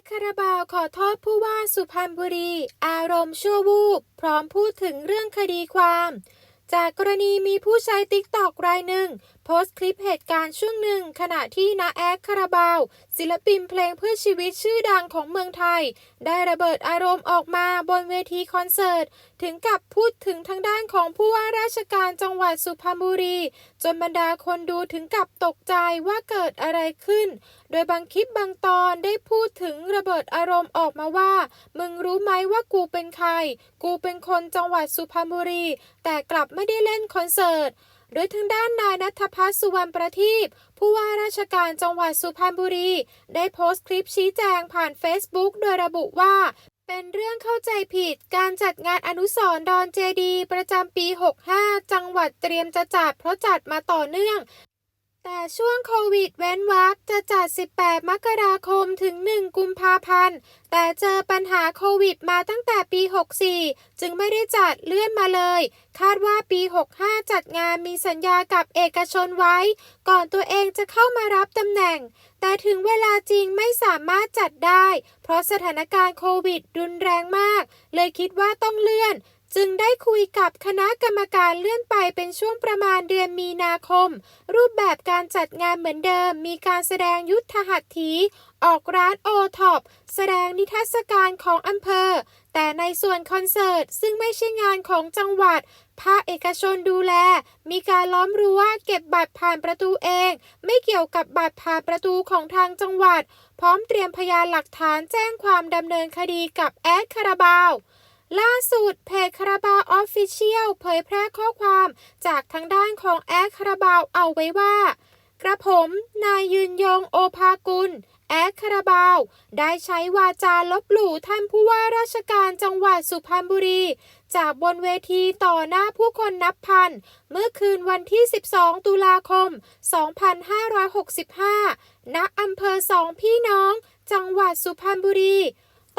ดคาราบาวขอโทษผู้ว่าสุพรรณบุรี อารมณ์ชั่ววูบ พร้อมพูดถึงเรื่องคดีความ จากกรณีมีผู้ใช้ติ๊กตอกรายหนึ่ง พสต์คลิปเหตุการณ์ช่วงหนึ่ง ขณะที่นาแอดคาราบาว ศิลปินเพลงเพื่อชีวิตชื่อดังของเมืองไทย ได้ระเบิดอารมณ์ออกมาบนเวทีคอนเสิร์ต ถึงกับพูดถึงทางด้านของผู้ว่าราชการจังหวัดสุพรรณบุรี จนบรรดาคนดูถึงกับตกใจว่าเกิดอะไรขึ้น โดยบางคลิปบางตอนได้พูดถึงระเบิดอารมณ์ออกมาว่า มึงรู้ไหมว่ากูเป็นใคร กูเป็นคนจังหวัดสุพรรณบุรี แต่กลับไม่ได้เล่นคอนเสิร์ต โดยทางด้านนายนัทพัฒน์สุวรรณประทีปผู้ว่าราชการจังหวัดสุพรรณบุรี ได้โพสต์คลิปชี้แจงผ่าน Facebook โดยระบุว่าเป็นเรื่องเข้าใจผิดการจัดงานอนุสรณ์ดอนเจดี ประจำปี 65 จังหวัดเตรียมจะจัดเพราะจัดมาต่อเนื่อง แต่ช่วงโควิดเว้นวรรคจะจัด 18 มกราคมถึง 1 กุมภาพันธ์ แต่เจอปัญหาโควิดมาตั้งแต่ปี 64 จึงไม่ได้จัดเลื่อนมาเลย คาดว่าปี 65 จัดงานมีสัญญากับเอกชนไว้ ก่อนตัวเองจะเข้ามารับตำแหน่ง แต่ถึงเวลาจริงไม่สามารถจัดได้ เพราะสถานการณ์โควิดรุนแรงมาก เลยคิดว่าต้องเลื่อน จึงได้คุยกับคณะกรรมการเลื่อนไปเป็นช่วงประมาณเดือนมีนาคม รูปแบบการจัดงานเหมือนเดิม มีการแสดงยุทธหัตถีออกร้านโอท็อปแสดงนิทรรศการของอำเภอ แต่ในส่วนคอนเสิร์ต ซึ่งไม่ใช่งานของจังหวัด ภาคเอกชนดูแล มีการล้อมรั้วเก็บบัตรผ่านประตูเอง ไม่เกี่ยวกับบัตรผ่านประตูของทางจังหวัด พร้อมเตรียมพยานหลักฐานแจ้งความดำเนินคดีกับแอดคาราบาว ล่าสุดเพจคาราบาวออฟฟิเชียลเผยแพร่ข้อความจากทางด้านของแอดคาราบาวเอาไว้ว่า กระผม นายยืนยงโอภากุล แอดคาราบาว ได้ใช้วาจาลบหลู่ท่านผู้ว่าราชการจังหวัดสุพรรณบุรี จากบนเวทีต่อหน้าผู้คนนับพัน เมื่อคืนวันที่ 12 ตุลาคม 2565 ณอำเภอสองพี่น้อง จังหวัดสุพรรณบุรี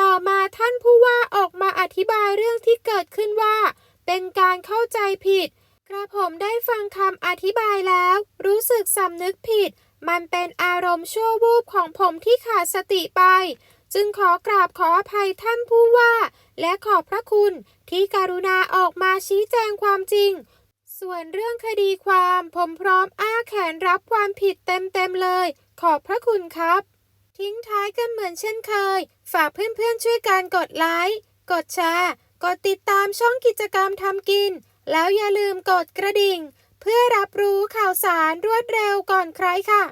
ต่อมาท่านผู้ว่าออกมาอธิบายเรื่องที่เกิดขึ้นว่า เป็นการเข้าใจผิด กระผมได้ฟังคำอธิบายแล้ว รู้สึกสำนึกผิด มันเป็นอารมณ์ชั่ววูบของผมที่ขาดสติไป จึงขอกราบขออภัยท่านผู้ว่า และขอบพระคุณที่กรุณาออกมาชี้แจงความจริง ส่วนเรื่องคดีความผมพร้อมอ้าแขนรับความผิดเต็มๆเลย ขอบพระคุณครับ ทิ้งท้ายกันเหมือนเช่นเคย ฝากเพื่อนๆช่วยการกดไลค์ กดแชร์ กดติดตามช่องกิจกรรมทำกิน แล้วอย่าลืมกดกระดิ่ง เพื่อรับรู้ข่าวสารรวดเร็วก่อนใครค่ะ